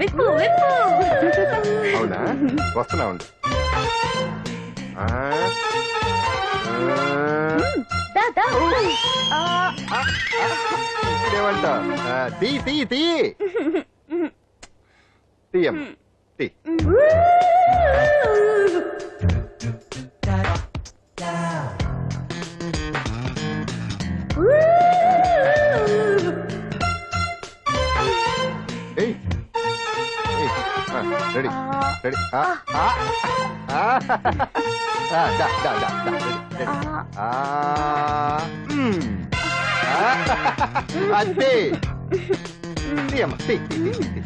విప్పు విప్పు. అవునా? వస్తున్నా ఉండు. తీ తీ తీ తీయం తీ రెడీ ఆ, ఆ, ఆ, ఆ, దా, దా, దా, దా, రెడీ, రెడీ. ఆ, ఆ, అంతే తీయమ్మ తీ తీ, తీ, తీ,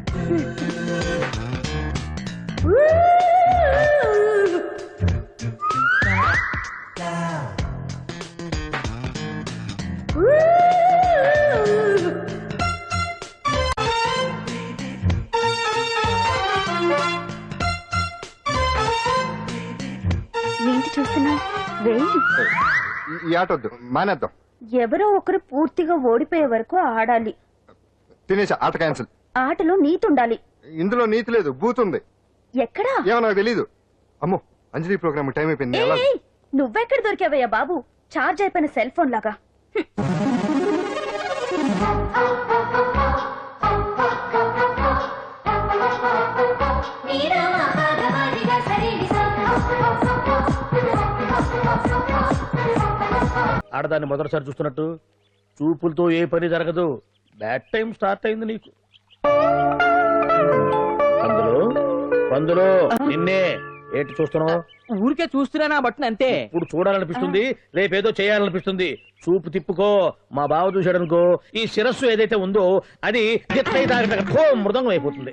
ఈ- ఈ ఆట వద్దు మానేద్దాం. ఎవరో ఒకరు పూర్తిగా ఓడిపోయే వరకు ఆడాలి. తినేసా ఆట క్యాన్సిల్. ఆటలో నీతి ఉండాలి. ఇందులో నీతి లేదు బూత్ ఉంది. ఎక్కడా? ఏమో నాకు తెలీదు. అమ్మో అంజలి ప్రోగ్రామ్ టైం అయిపోయింది ఏయ్, నువ్వెక్కడ దొరికావయ్యా బాబు? చార్జ్ అయిపోయిన సెల్ ఫోన్ లాగా. ఆడదాన్ని మొదటిసారి చూస్తున్నట్టు చూపులతో ఏ పని జరగదు. బ్యాడ్ టైం స్టార్ట్ అయింది నీకు. అందులో అందులో నిన్నే ఏంటి చూస్తున్నావు? ఊరికే చూస్తున్నానా బట్టన్ అంతే. ఇప్పుడు చూడాలనిపిస్తుంది రేపేదో చేయాలనిపిస్తుంది. చూపు తిప్పుకో మా బావ చూశాడనుకో ఈ శిరస్సు ఏదైతే ఉందో అది తాగట మృదంగం అయిపోతుంది.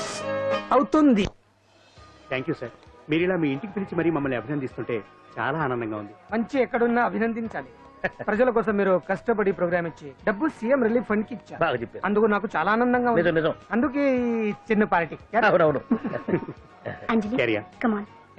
అవుతుంది. థ్యాంక్ యూ సార్ మీరు ఇలా మీ ఇంటికి పిలిచి మరీ మమ్మల్ని అభినందిస్తుంటే చాలా ఆనందంగా ఉంది. మంచి ఎక్కడున్నా అభినందించాలి. ప్రజల కోసం మీరు కష్టపడి ప్రోగ్రామ్ ఇచ్చి డబ్బు సీఎం రిలీఫ్ ఫండ్కి ఇచ్చారు. బాగా చెప్పారు. అందుకు నాకు చాలా ఆనందంగా ఉంది. నిజం నిజం. అందుకే ఈ చిన్న పార్టీ. అవునవును. అంజలి కమాన్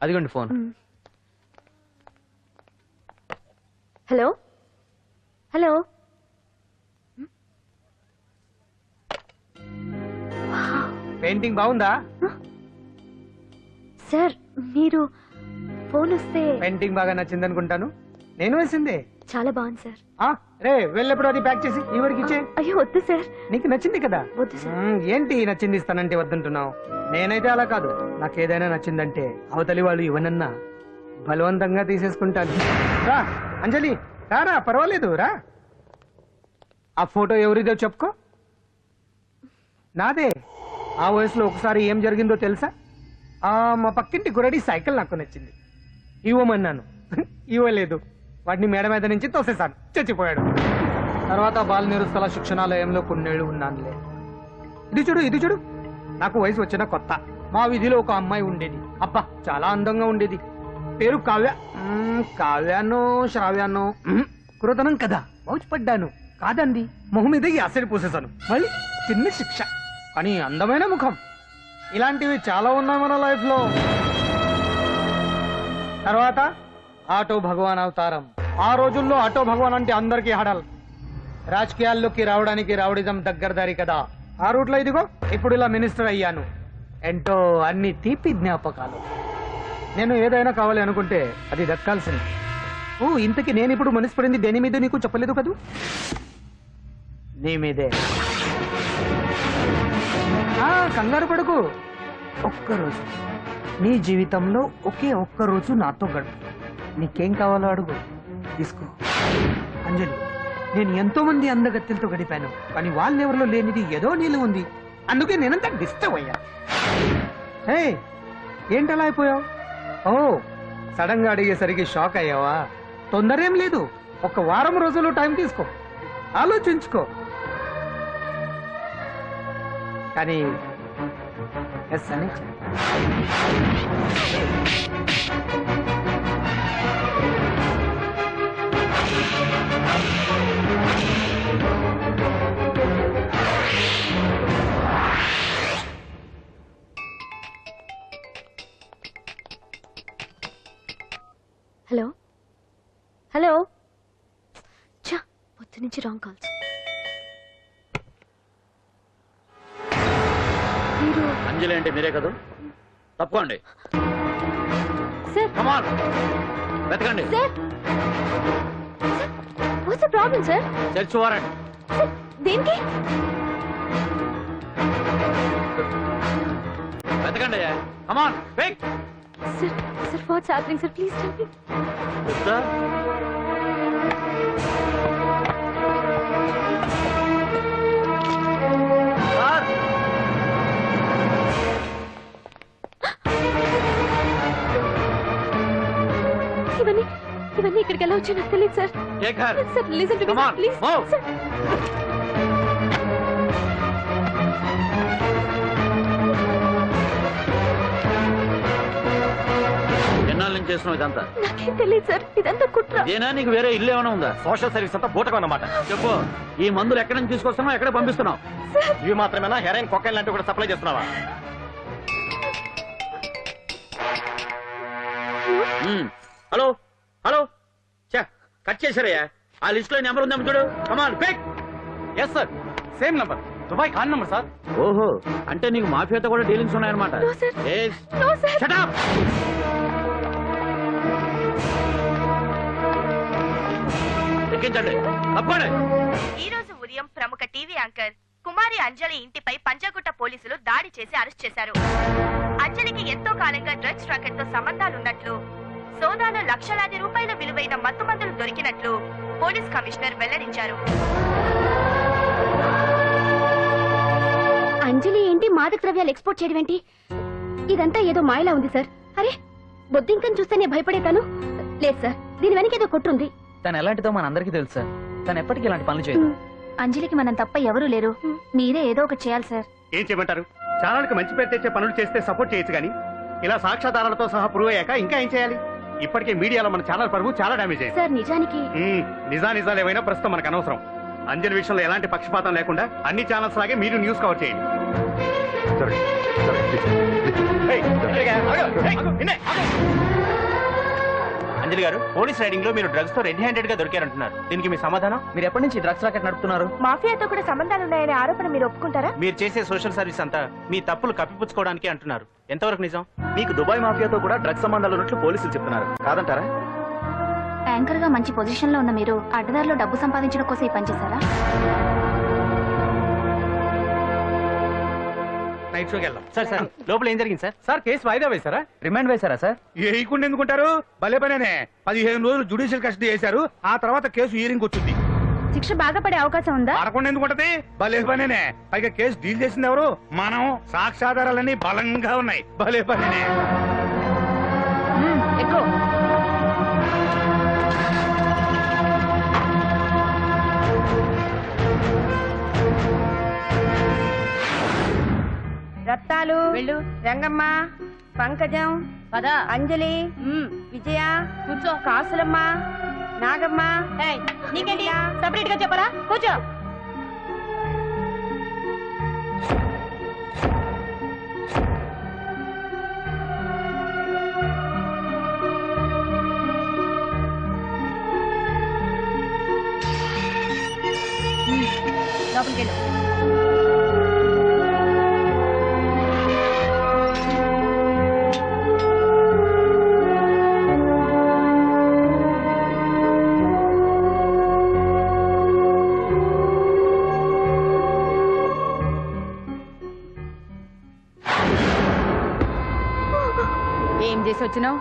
అదిగోండి ఫోన్. హలో? హలో? పెయింటింగ్ బాగుందా? సార్ మీరు ఫోన్ వస్తే పెయింటింగ్ బాగా నచ్చింది అనుకుంటాను నేను వేసిందే. చాలా బాగుంది సార్. ఆ, రే వెళ్ళప్పుడు అది ప్యాక్ చేసి ఈ వరకు ఇచ్చే. అయ్యో వద్దు సార్. నీకు నచ్చింది కదా? ఏంటి నచ్చింది ఇస్తానంటే వద్దంటున్నావు? నేనైతే అలా కాదు. నాకు ఏదైనా నచ్చిందంటే అవతలి వాళ్ళు ఇవ్వనన్నా బలవంతంగా తీసేసుకుంటాను. రా అంజలి రారా పర్వాలేదు రా. ఆ ఫోటో ఎవరిదో చెప్పుకో. నాదే ఆ వయసులో ఒకసారి ఏం జరిగిందో తెలుసా? ఆ మా పక్కింటి గురడి సైకిల్ నాకు నచ్చింది. ఇవ్వమన్నాను. ఇవ్వలేదు. వాడిని మేడ మీద నుంచి తోసేశాను. చచ్చిపోయాడు. తర్వాత బాల నిరుస్తల శిక్షణాలయంలో కొన్నేళ్ళు ఉన్నానులే. ఇది చూడు ఇది చూడు. నాకు వయసు వచ్చిన కొత్త. మా వీధిలో ఒక అమ్మాయి ఉండేది. అబ్బా చాలా అందంగా ఉండేది. పేరు కావ్య. కావ్యానో శ్రావ్యానో మ్మ్, కురతనం కదా పడ్డాను కాదండి మొహం మీద యాసిడ్ పూసేశాను. మళ్ళీ చిన్న శిక్ష. కానీ అందమైన ముఖం. ఇలాంటివి చాలా ఉన్నాయి మన లైఫ్లో తర్వాత ఆటో భగవాన్ అవతారం. ఆ రోజుల్లో ఆటో భగవాన్ అంటే అందరికీ హడల్. రాజకీయాల్లోకి రావడానికి రావడిజం దగ్గరదారి కదా. ఆ రూట్లో ఇదిగో ఇప్పుడు ఇలా మినిస్టర్ అయ్యాను. ఏంటో అన్ని తీపి జ్ఞాపకాలు. నేను ఏదైనా కావాలి అనుకుంటే అది దక్కాల్సింది ఓ ఇంతకీ నేను ఇప్పుడు మనసు పడింది దేని మీద నీకు చెప్పలేదు కదూ? నీ మీదే. కంగారు పడుకు. ఒక్కరోజు. నీ జీవితంలో ఒకే ఒక్క రోజు నాతో గడుపు. నీకేం కావాలో అడుగు. తీసుకో. అంజలి నేను ఎంతోమంది మంది గడిపాను కానీ వాళ్ళెవరిలో లేనిది ఏదో నీళ్ళు ఉంది. అందుకే నేనంత డిస్టర్బ్ అయ్యా. హే ఏంటలా అయిపోయావు? ఓ సడన్గా అడిగేసరికి షాక్ అయ్యావా? తొందర ఏం లేదు. ఒక వారం రోజులు టైం తీసుకో. ఆలోచించుకో. కానీ ఎస్ అని నుంచి రాంగ్ కాల్స్ మీరు అంజలి అంటే మీరే కదా? తప్పుకోండి. సార్ కమాన్ వెతకండి. Sir what's the problem sir search వారండి. Sir దేనికి? వెతకండి come on sir sir what's happening sir please tell me sir ఇవన్నీ ఇవన్నీ ఇక్కడికి ఎలా వచ్చాయో నాకు తెలియదు sir. Shekhar sir listen to me Come on, please move. Sir. ఎన్నాళ్ళ నుంచి చేస్తున్నావు ఇదంతా? నాకేం తెలియదు సార్. ఇదంతా కుట్ర. ఇదేనా? నీకు వేరే ఇల్లు ఏమైనా ఉందా? సోషల్ సర్వీస్ అంతా బూటకం అన్నమాట. చెప్పు. ఈ మందులు ఎక్కడి నుంచి తీసుకొస్తున్నావు? ఎక్కడ పంపిస్తున్నావు? ఇవి మాత్రమేనా? హెరైన్ కొకైన్ లాంటివి కూడా సప్లై చేస్తున్నావా. Hello hello. చా కట్ చేశారయ్యా. ఆ లిస్ట్లో నెంబర్ ఉందేమో చూడు. Come on pick yes sir same number Dubai Khan number sir ఓహో అంటే నీకు మాఫియాతో కూడా డీలింగ్స్ ఉన్నాయన్నమాట. No, sir. ఎక్కించండి తప్పండి ఈ రోజు ఉదయం ప్రముఖ టీవీ యాంకర్ కుమారి అంజలి ఇంటిపై పంజాగుట్ట పోలీసులు దాడి చేసి అరెస్ట్ చేశారు. అంజలికి ఎంతో కాలంగా డ్రగ్స్ రాకెట్తో సంబంధాలున్నట్లు సోదాలో లక్షలాది రూపాయల విలువైన మత్తుమందులు దొరికినట్లు పోలీస్ కమిషనర్ వెల్లడించారు. అంజలి ఏంటి మాదక ద్రవ్యాలు ఎక్స్పోర్ట్ చేయడం ఏంటి? ఇదంతా ఏదో మాయలా ఉంది సార్. అరే బొద్దింకని చూస్తేనే భయపడేతాను? లేదు సార్ దీని వెనక ఏదో కొట్టుంది తను ఎలాంటిదో మన అందరికీ తెలుసు సార్. తను ఎప్పటికీ ఇలాంటి పనులు చేయదు. అంజలికి మనం తప్ప ఎవరూ లేరు. మీరే ఏదో ఒకటి చేయాలి సార్. ఏం చేయమంటారు? ఛానల్కి మంచి పేరు తెచ్చే పనులు చేస్తే సపోర్ట్ చేయొచ్చు కానీ ఇలా సాక్ష్యాధారాలతో సహా ప్రూవ్ అయ్యాక ఇంకా ఏం చేయాలి? ఇప్పటికే మీడియాలో మన ఛానల్ పరువు చాలా డ్యామేజ్ అయింది సార్ నిజానికి మ్మ్. నిజా నిజాలు ఏమైనా ప్రస్తుతం మనకు అనవసరం అంజలి విషయంలో ఎలాంటి పక్షపాతం లేకుండా అన్ని ఛానల్స్ లాగే మీరు న్యూస్ కవర్ చేయండి చూడండి చూడండి, please, ఏయ్, అంజలి గారు, ఆగు, ఏయ్, నిన్నే, ఆగు. అంజలి గారు పోలీస్ రైడింగ్లో మీరు డ్రగ్స్తో రెడ్ హ్యాండెడ్గా దొరికారంటున్నారు. దీనికి మీ సమాధానం? మీరు ఎప్పటి నుంచి డ్రగ్స్ రాకెట్ నడుపుతున్నారు? మాఫియాతో కూడా సంబంధాలున్నాయనే ఆరోపణ మీరు ఒప్పుకుంటారా? మీరు చేసే సోషల్ సర్వీస్ అంతా మీ తప్పులు కప్పిపుచ్చుకోవడానికి అంటున్నారు. ఎంతవరకు నిజం? మీకు దుబాయ్ మాఫియాతో కూడా డ్రగ్స్ సంబంధాలు ఉన్నట్లు పోలీసులు చెప్తున్నారు. కాదంటారా? యాంకర్గా మంచి పొజిషన్లో ఉన్న మీరు అడ్డదారిలో డబ్బు సంపాదించడం కోసం ఈ పని నైట్ షోకి వెళ్దాం. సార్ సార్ లోపల ఏం జరిగింది సార్? సార్ కేసు వాయిదా వేశారా? రిమాండ్ వేశారా సార్? వేయకుండా ఎందుకుంటారు? భలే పనేనే. పదిహేను రోజులు జుడిషియల్ కస్టడీ చేశారు ఆ తర్వాత కేసు హీరింగ్ వచ్చింది. శిక్ష బాగా పడే అవకాశం ఉందా? పడకుండా ఎందుకుంటది? భలే పనేనే. పైగా కేసు డీల్ చేసింది ఎవరు? మనం. సాక్ష్యాధారాలన్నీ బలంగా ఉన్నాయి. భలే పనేనే. రత్తాలు. వెళ్ళు. రంగమ్మ పంకజం పదా. అంజలి విజయ కూర్చో. కాసులమ్మ నాగమ్మ నీకేంటి? సపరేట్గా చెప్పరా? కూర్చో. లోపలికి వెళ్ళు వచ్చినావు?